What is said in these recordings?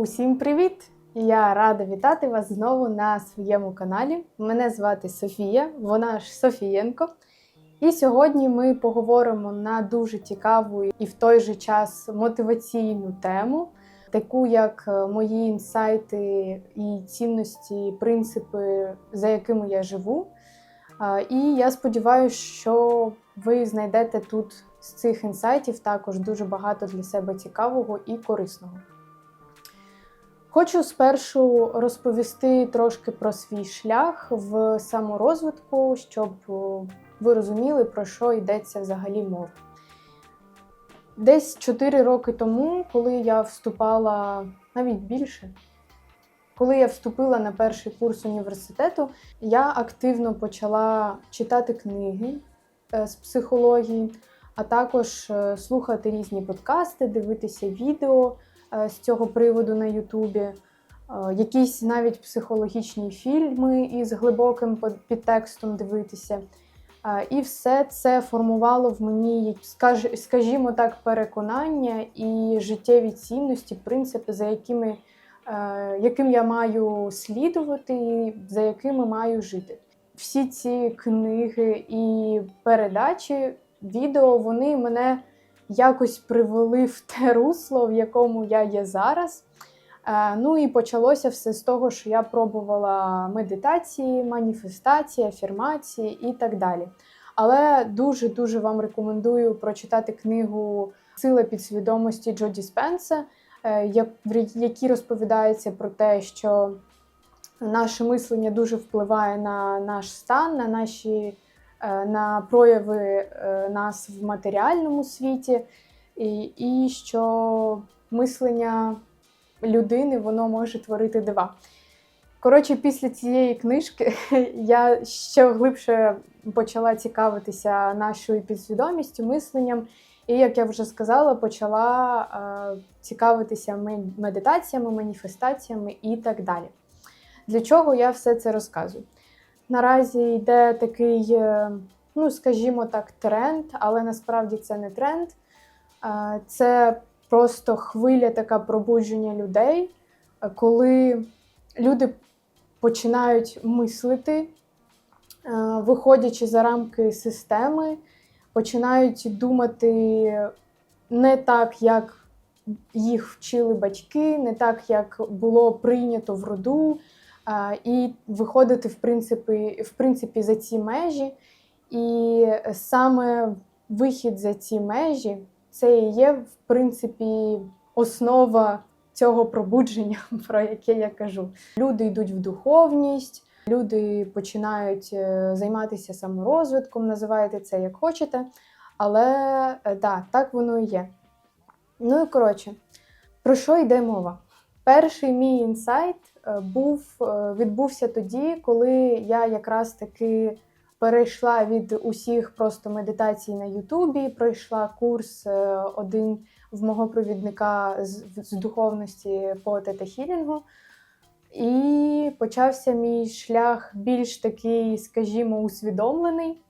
Усім привіт! Я рада вітати вас знову на своєму каналі. Мене звати Софія, вона ж Софієнко. І сьогодні ми поговоримо на дуже цікаву і в той же час мотиваційну тему, таку як е, мої інсайти і цінності, принципи, за якими я живу. І я сподіваюся, що ви знайдете тут з цих інсайтів також дуже багато для себе цікавого і корисного. Хочу спершу розповісти трошки про свій шлях в саморозвитку, щоб ви розуміли, про що йдеться взагалі мова. Десь 4 роки тому, коли я вступала навіть більше, коли я вступила на перший курс університету, я активно почала читати книги е, з психології, а також е, слухати різні подкасти, дивитися відео е, з цього приводу на Ютубі, е, якісь навіть психологічні фільми із глибоким підтекстом дивитися. Е, І все це формувало в мені, скажімо так, переконання і життєві цінності, принципи, за якими, е, яким я маю слідувати, і за якими маю жити. Всі ці книги і передачі, відео, вони мене якось привели в те русло, в якому я є зараз. Е, Ну і почалося все з того, що я пробувала медитації, маніфестації, афірмації і так далі. Але дуже-дуже вам рекомендую прочитати книгу Сила підсвідомості Джо Діспенса, е, в якій розповідається про те, що наше мислення дуже впливає на наш стан, на наші на прояви е, нас в матеріальному світі, і, і що мислення людини воно може творити дива. Коротше, після цієї книжки я ще глибше почала цікавитися нашою підсвідомістю, мисленням. І, як я вже сказала, почала е, цікавитися медитаціями, маніфестаціями і так далі. Для чого я все це розказую? Наразі йде такий, е, ну скажімо так, тренд, але насправді це не тренд. Це просто хвиля така пробудження людей, коли люди починають мислити, е, виходячи за рамки системи, починають думати не так, як їх вчили батьки, не так, як було прийнято в роду, і виходити в принципі, в принципі за ці межі. І саме вихід за ці межі це і є, в принципі, основа цього пробудження, про яке я кажу. Люди йдуть в духовність, люди починають е, займатися саморозвитком, називайте це як хочете. Але е, да, так воно і є. Ну і коротше, про що йде мова? Перший мій інсайт був, е, відбувся тоді, коли я якраз таки перейшла від усіх просто медитацій на Ютубі, пройшла курс е, один в мого провідника з, з духовності по тета-хілінгу. І почався мій шлях більш такий, скажімо, усвідомлений.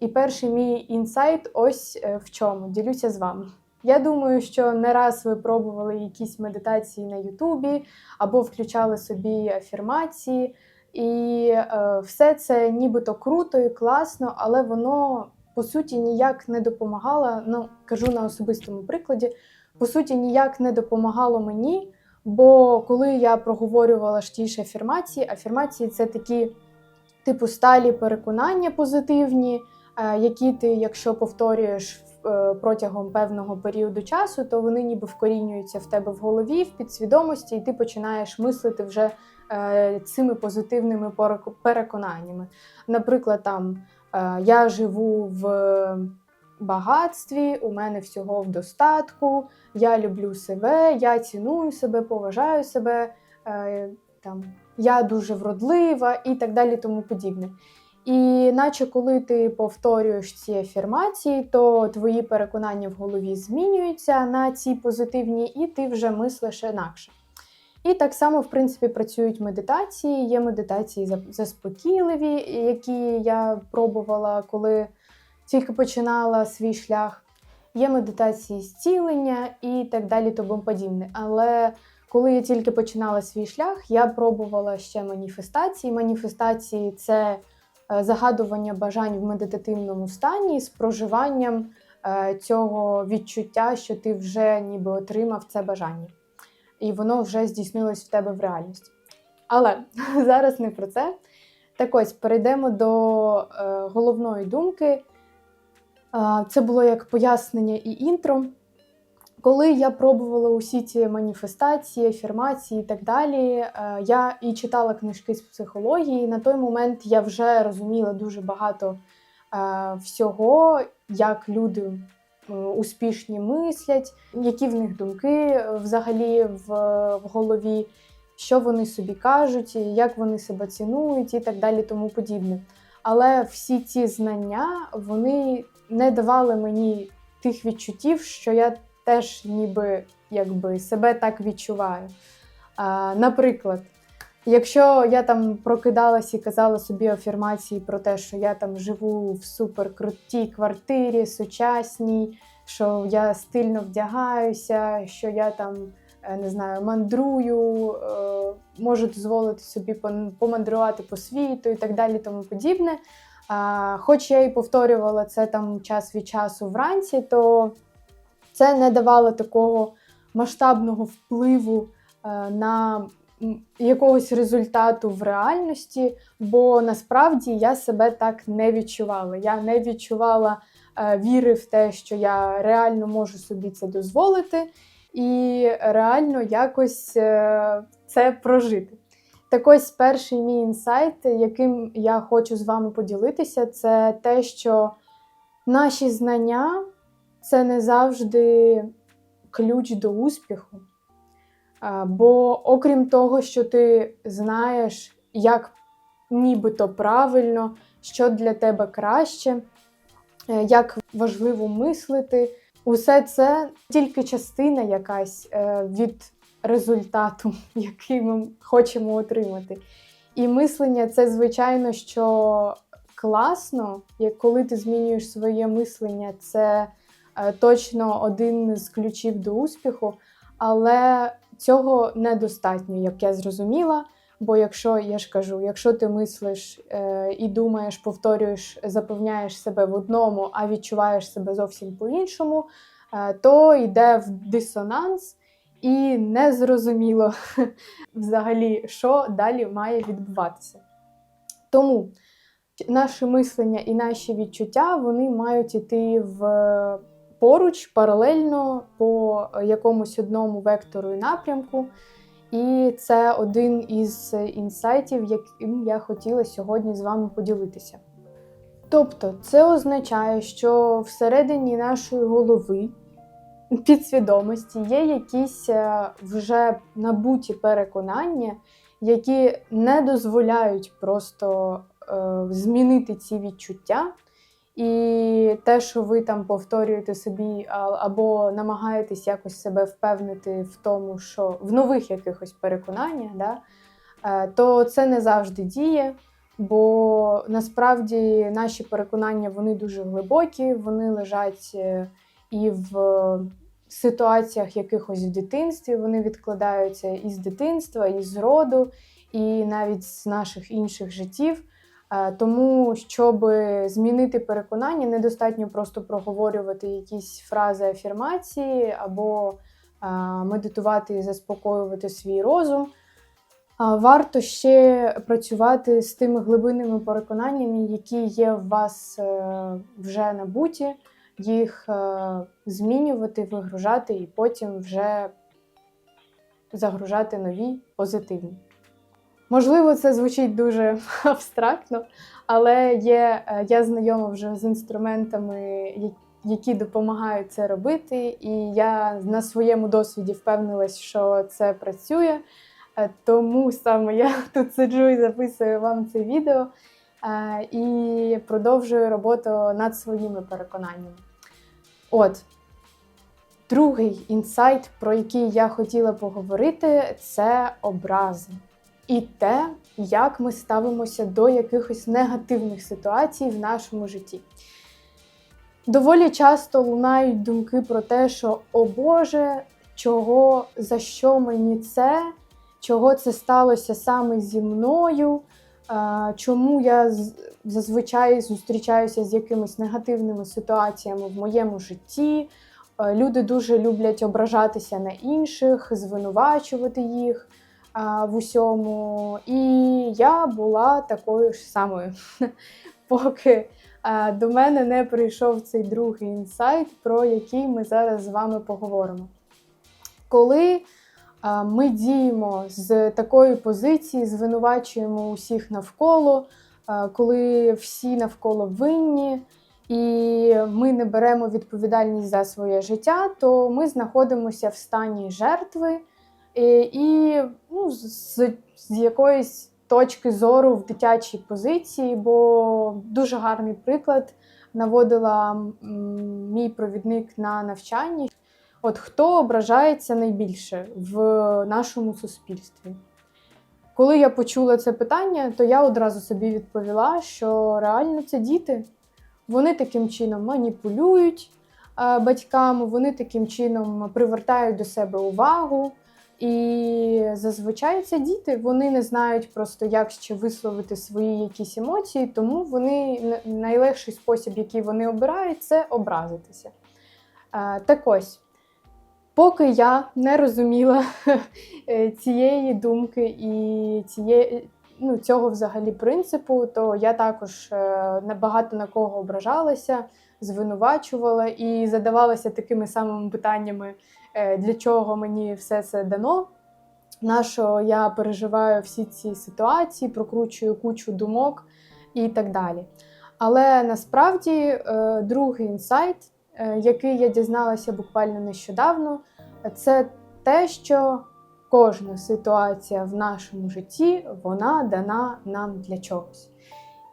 І перший мій інсайт ось е, в чому ділюся з вами. Я думаю, що не раз ви пробували якісь медитації на Ютубі або включали собі афірмації, і е, все це нібито круто і класно, але воно по суті ніяк не допомагало. Ну, кажу на особистому прикладі, по суті, ніяк не допомагало мені. Бо коли я проговорювала ж ті ж афірмації, афірмації це такі типу сталі переконання позитивні, е, які ти, якщо повторюєш протягом певного періоду часу, то вони ніби вкорінюються в тебе в голові, в підсвідомості, і ти починаєш мислити вже е, цими позитивними переконаннями. Наприклад, там е, я живу в багатстві, у мене всього в достатку, я люблю себе, я ціную себе, поважаю себе, е, там, я дуже вродлива і так далі, тому подібне. І наче коли ти повторюєш ці афірмації, то твої переконання в голові змінюються на ці позитивні, і ти вже мислиш інакше. І так само, в принципі, працюють медитації. Є медитації заспокійливі, які я пробувала, коли тільки починала свій шлях. Є медитації зцілення і так далі, тому подібне. Але коли я тільки починала свій шлях, я пробувала ще маніфестації. Маніфестації це загадування бажань в медитативному стані з проживанням е, цього відчуття, що ти вже ніби отримав це бажання, і воно вже здійснилось в тебе в реальності. Але зараз не про це. Так ось перейдемо до е, головної думки. Е, це було як пояснення і інтро. Коли я пробувала усі ці маніфестації, афірмації і так далі, е, я і читала книжки з психології. На той момент я вже розуміла дуже багато е, всього, як люди е, успішні мислять, які в них думки взагалі в голові, що вони собі кажуть, як вони себе цінують і так далі, тому подібне. Але всі ці знання вони не давали мені тих відчуттів, що я теж ніби якби себе так відчуваю. А, наприклад, якщо я там прокидалась і казала собі афірмації про те, що я там живу в суперкрутій квартирі, сучасній, що я стильно вдягаюся, що я там е, не знаю, мандрую, е, можу дозволити собі помандрувати по світу і так далі, тому подібне. Хоч я і повторювала це там час від часу вранці, то це не давало такого масштабного впливу е, на якогось результату в реальності, бо насправді я себе так не відчувала. Я не відчувала е, віри в те, що я реально можу собі це дозволити, і реально якось е, це прожити. Так ось перший мій інсайт, яким я хочу з вами поділитися, це те, що наші знання це не завжди ключ до успіху. Бо окрім того, що ти знаєш, як нібито правильно, що для тебе краще, е, як важливо мислити, усе це тільки частина якась е, від результату, який ми хочемо отримати. І мислення це, звичайно, що класно, коли ти змінюєш своє мислення, це точно один з ключів до успіху, але цього недостатньо, як я зрозуміла. Бо якщо я ж кажу, якщо ти мислиш е, і думаєш, повторюєш, запевняєш себе в одному, а відчуваєш себе зовсім по-іншому, е, то йде в дисонанс, і незрозуміло взагалі, що далі має відбуватися. Тому наше мислення і наші відчуття вони мають іти в поруч паралельно по якомусь одному вектору і напрямку. І це один із інсайтів, яким я хотіла сьогодні з вами поділитися. Тобто, це означає, що всередині нашої голови, підсвідомості, є якісь е, вже набуті переконання, які не дозволяють просто е, змінити ці відчуття. І те, що ви там повторюєте собі, або намагаєтесь якось себе впевнити в тому, що в нових якихось переконаннях, да, е, то це не завжди діє. Бо насправді наші переконання вони дуже глибокі, вони лежать е, і в ситуаціях якихось в дитинстві, вони відкладаються із дитинства, і з роду, і навіть з наших інших життів. Е, Тому, щоб змінити переконання, недостатньо просто проговорювати якісь фрази афірмації або е, медитувати і заспокоювати свій розум. Варто ще працювати з тими глибинними переконаннями, які є в вас е, вже набуті, їх змінювати, вигружати і потім вже загружати нові позитивні. Можливо, це звучить дуже абстрактно, але є, е, я знайома вже з інструментами, які допомагають це робити, і я на своєму досвіді впевнилась, що це працює. Е, Тому саме я тут сиджу і записую вам це відео е, і продовжую роботу над своїми переконаннями. От, другий інсайт, про який я хотіла поговорити, це образи. І те, як ми ставимося до якихось негативних ситуацій в нашому житті. Доволі часто лунають думки про те, що о Боже, чого за що мені це, чого це сталося саме зі мною, чому я зазвичай зустрічаюся з якимись негативними ситуаціями в моєму житті. Е, Люди дуже люблять ображатися на інших, звинувачувати їх в усьому. І я була такою ж самою, поки до мене не прийшов цей другий інсайт, про який ми зараз з вами поговоримо. Коли ми діємо з такої позиції, звинувачуємо усіх навколо, коли всі навколо винні, і ми не беремо відповідальність за своє життя, то ми знаходимося в стані жертви і, і ну, з, з якоїсь точки зору в дитячій позиції, бо дуже гарний приклад наводила мій провідник на навчанні. От хто ображається найбільше в нашому суспільстві? Коли я почула це питання, то я одразу собі відповіла, що реально це діти. Вони таким чином маніпулюють е, батьками, вони таким чином привертають до себе увагу. І зазвичай це діти, вони не знають просто, як ще висловити свої якісь емоції, тому вони найлегший спосіб, який вони обирають, це образитися. Е, Так ось, поки я не розуміла е, цієї думки і цієї, ну, цього взагалі принципу, то я також е, набагато на кого ображалася, звинувачувала і задавалася такими самими питаннями, е, для чого мені все це дано. На що я переживаю всі ці ситуації, прокручую кучу думок і так далі. Але насправді е, другий інсайт, який я дізналася буквально нещодавно, це те, що кожна ситуація в нашому житті вона дана нам для чогось.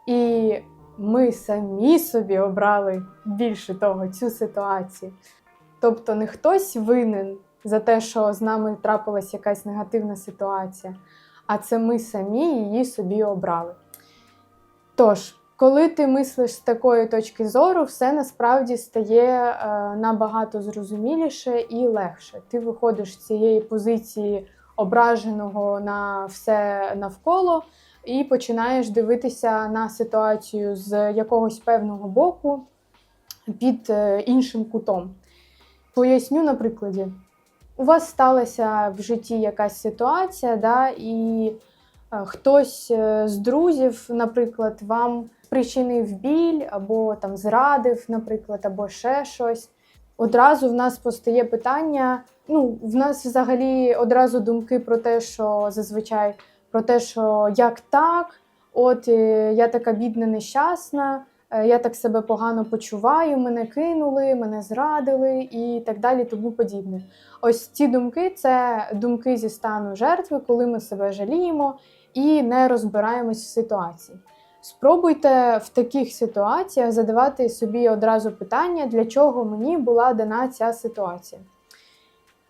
І ми самі собі обрали більше того цю ситуацію. Тобто не хтось винен за те, що з нами трапилась якась негативна ситуація, а це ми самі її собі обрали. Тож, коли ти мислиш з такої точки зору, все насправді стає е, набагато зрозуміліше і легше. Ти виходиш з цієї позиції ображеного на все навколо і починаєш дивитися на ситуацію з якогось певного боку під е, іншим кутом. Поясню на прикладі. У вас сталася в житті якась ситуація, да, і е, хтось з друзів, наприклад, вам причинив біль або там зрадив, наприклад, або ще щось. Одразу в нас постає питання. Ну, в нас взагалі одразу думки про те, що зазвичай про те, що як так, от е, я така бідна, нещасна, е, я так себе погано почуваю, мене кинули, мене зрадили і так далі, тому подібне. Ось ці думки це думки зі стану жертви, коли ми себе жаліємо і не розбираємось в ситуації. Спробуйте в таких ситуаціях задавати собі одразу питання, для чого мені була дана ця ситуація.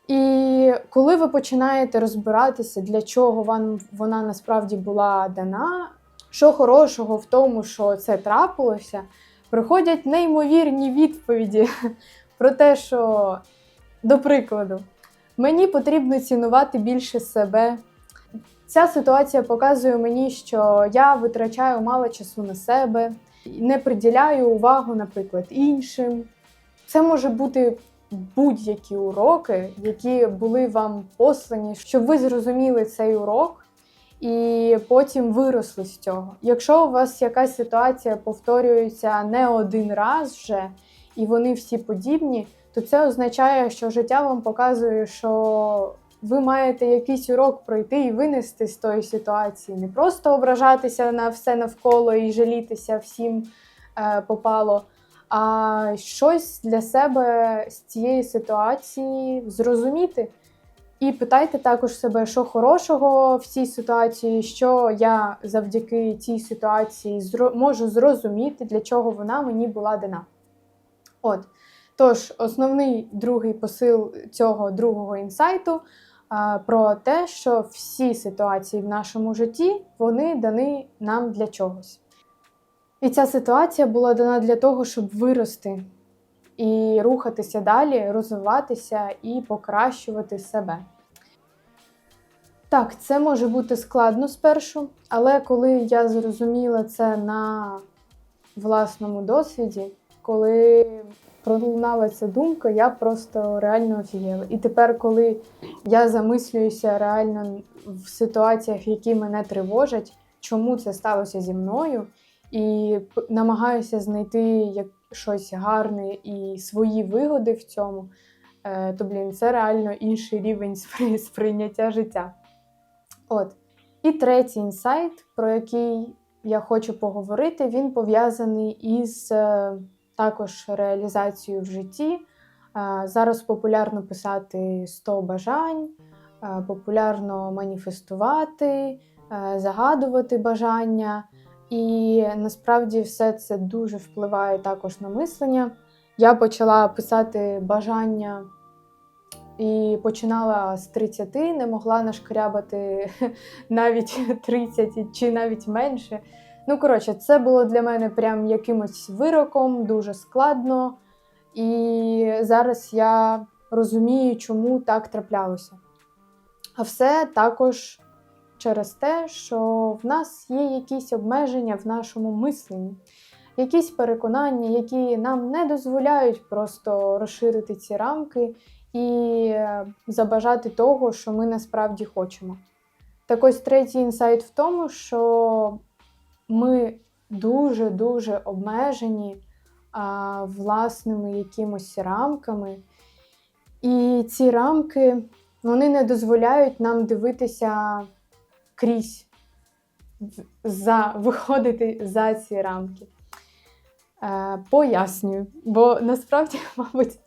І коли ви починаєте розбиратися, для чого вам вона насправді була дана, що хорошого в тому, що це трапилося, приходять неймовірні відповіді про те, що, до прикладу, мені потрібно цінувати більше себе. Ця ситуація показує мені, що я витрачаю мало часу на себе, не приділяю увагу, наприклад, іншим. Це може бути будь-які уроки, які були вам послані, щоб ви зрозуміли цей урок і потім виросли з цього. Якщо у вас якась ситуація повторюється не один раз вже, і вони всі подібні, то це означає, що життя вам показує, що ви маєте якийсь урок пройти і винести з тої ситуації, не просто ображатися на все навколо і жалітися всім е, попало, а щось для себе з цієї ситуації зрозуміти. І питайте також себе, що хорошого в цій ситуації, що я завдяки цій ситуації зро- можу зрозуміти, для чого вона мені була дана. От. Тож, основний другий посил цього другого інсайту про те, що всі ситуації в нашому житті вони дані нам для чогось. І ця ситуація була дана для того, щоб вирости і рухатися далі, розвиватися і покращувати себе. Так, це може бути складно спершу, але коли я зрозуміла це на власному досвіді, коли пролунала ця думка, я просто реально офігела. І тепер, коли я замислююся реально в ситуаціях, які мене тривожать, чому це сталося зі мною, і намагаюся знайти як щось гарне і свої вигоди в цьому, е, то блін, це реально інший рівень спри- сприйняття життя. От. І третій інсайт, про який я хочу поговорити, він пов'язаний із е, також реалізацією в житті. Е, Зараз популярно писати 100 бажань, е, популярно маніфестувати, е, загадувати бажання. І насправді все це дуже впливає також на мислення. Я почала писати бажання і починала з 30, не могла нашкрябати навіть 30 чи навіть менше. Ну, коротше, це було для мене прям якимось вироком, дуже складно. І зараз я розумію, чому так траплялося. А все також через те, що в нас є якісь обмеження в нашому мисленні, якісь переконання, які нам не дозволяють просто розширити ці рамки і е, забажати того, що ми насправді хочемо. Так ось третій інсайт в тому, що ми дуже-дуже обмежені а, власними якимось рамками. І ці рамки вони не дозволяють нам дивитися крізь, за, виходити за ці рамки. Е, пояснюю, бо насправді, мабуть,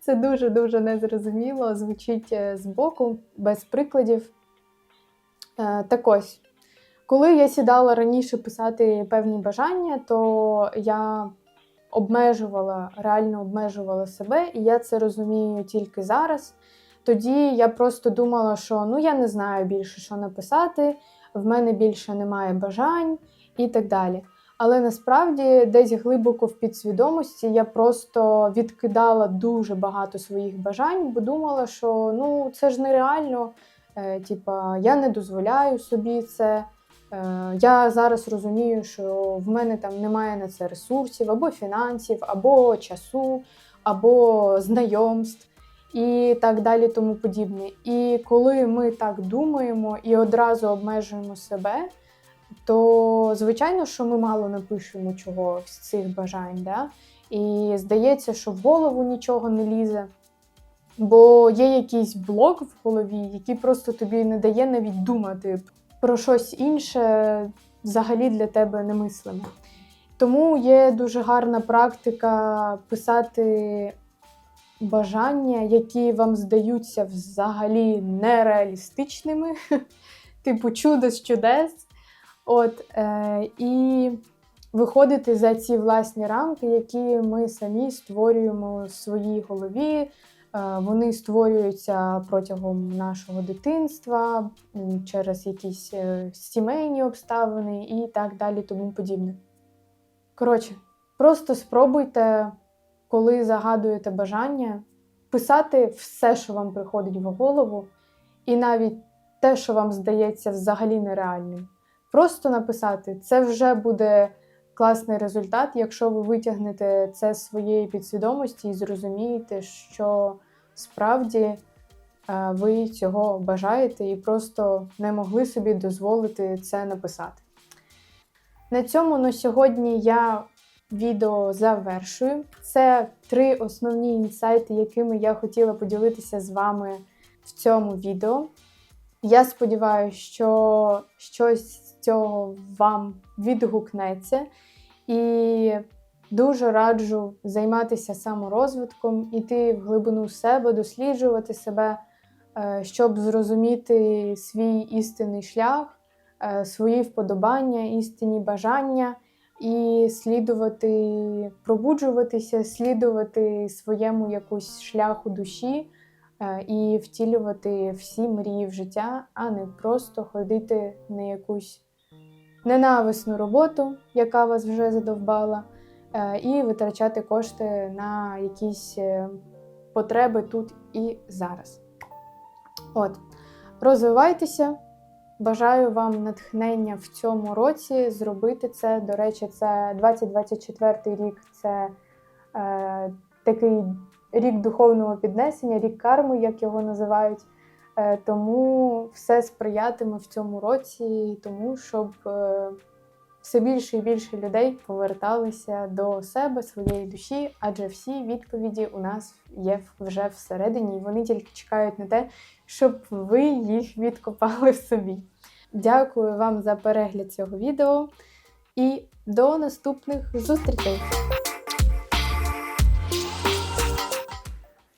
це дуже-дуже незрозуміло, звучить е, збоку, без прикладів. Е, так ось, коли я сідала раніше писати певні бажання, то я обмежувала, реально обмежувала себе, і я це розумію тільки зараз. Тоді я просто думала, що ну я не знаю більше, що написати, в мене більше немає бажань і так далі. Але насправді десь глибоко в підсвідомості я просто відкидала дуже багато своїх бажань, бо думала, що ну це ж нереально. Е, типа, я не дозволяю собі це. Е, я зараз розумію, що в мене там немає на це ресурсів, або фінансів, або часу, або знайомств і так далі, тому подібне. І коли ми так думаємо і одразу обмежуємо себе, то звичайно, що ми мало напишемо чого з цих бажань. Да? І здається, що в голову нічого не лізе. Бо є якийсь блок в голові, який просто тобі не дає навіть думати про щось інше, взагалі для тебе немислиме. Тому є дуже гарна практика писати бажання, які вам здаються взагалі нереалістичними, типу чудо з чудес. От, е, і виходити за ці власні рамки, які ми самі створюємо в своїй голові. Е, Вони створюються протягом нашого дитинства, через якісь е, сімейні обставини і так далі, тому подібне. Коротше, просто спробуйте, коли загадуєте бажання, писати все, що вам приходить в голову, і навіть те, що вам здається взагалі нереальним. Просто написати це вже буде класний результат, якщо ви витягнете це з своєї підсвідомості і зрозумієте, що справді е, ви цього бажаєте і просто не могли собі дозволити це написати. На цьому на сьогодні я відео завершую. Це три основні інсайти, якими я хотіла поділитися з вами в цьому відео. Я сподіваюся, що щось цього вам відгукнеться. І дуже раджу займатися саморозвитком, іти в глибину себе, досліджувати себе, е, щоб зрозуміти свій істинний шлях, е, свої вподобання, істинні бажання і слідувати, пробуджуватися, слідувати своєму якусь шляху душі е, і втілювати всі мрії в життя, а не просто ходити на якусь ненависну роботу, яка вас вже задовбала, е, і витрачати кошти на якісь е, потреби тут і зараз. От, розвивайтеся. Бажаю вам натхнення в цьому році зробити це. До речі, це 2024 рік це е, такий рік духовного піднесення, рік карми, як його називають. Е, тому все сприятиме в цьому році, тому щоб е, все більше і більше людей поверталися до себе, своєї душі, адже всі відповіді у нас є вже всередині, і вони тільки чекають на те, щоб ви їх відкопали в собі. Дякую вам за перегляд цього відео і до наступних зустрічей!